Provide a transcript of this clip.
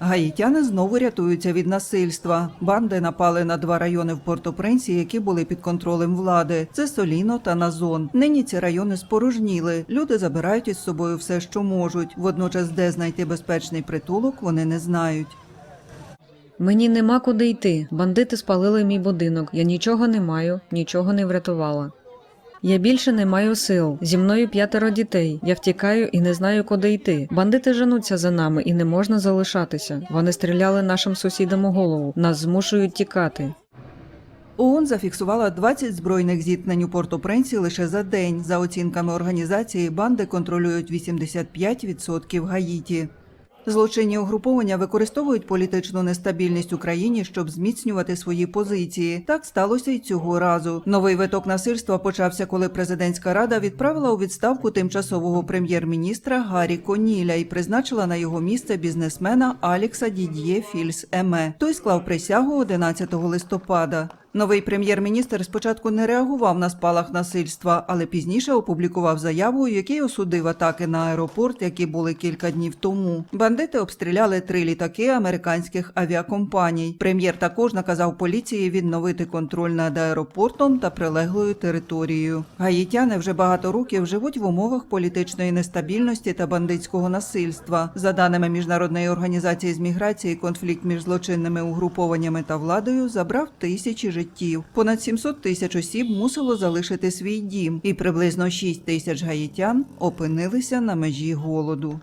Гаїтяни знову рятуються від насильства. Банди напали на два райони в Порто-Пренсі, які були під контролем влади. Це Соліно та Назон. Нині ці райони спорожніли. Люди забирають із собою все, що можуть. Водночас, де знайти безпечний притулок, вони не знають. Мені нема куди йти. Бандити спалили мій будинок. Я нічого не маю, нічого не врятувала. Я більше не маю сил. Зі мною п'ятеро дітей. Я втікаю і не знаю, куди йти. Бандити женуться за нами і не можна залишатися. Вони стріляли нашим сусідам у голову. Нас змушують тікати. ООН зафіксувала 20 збройних зіткнень у Порто-Пренсі лише за день. За оцінками організації, банди контролюють 85% Гаїті. Злочинні угруповання використовують політичну нестабільність у країні, щоб зміцнювати свої позиції. Так сталося й цього разу. Новий виток насильства почався, коли президентська рада відправила у відставку тимчасового прем'єр-міністра Гаррі Коніля і призначила на його місце бізнесмена Алікса Дід'є Фільс Еме. Той склав присягу 11 листопада. Новий прем'єр-міністр спочатку не реагував на спалах насильства, але пізніше опублікував заяву, у якій осудив атаки на аеропорт, які були кілька днів тому. Бандити обстріляли три літаки американських авіакомпаній. Прем'єр також наказав поліції відновити контроль над аеропортом та прилеглою територією. Гаїтяни вже багато років живуть в умовах політичної нестабільності та бандитського насильства. За даними міжнародної організації з міграції, конфлікт між злочинними угрупованнями та владою забрав тисячі життів. Понад 700 тисяч осіб мусило залишити свій дім, і приблизно 6 тисяч гаїтян опинилися на межі голоду.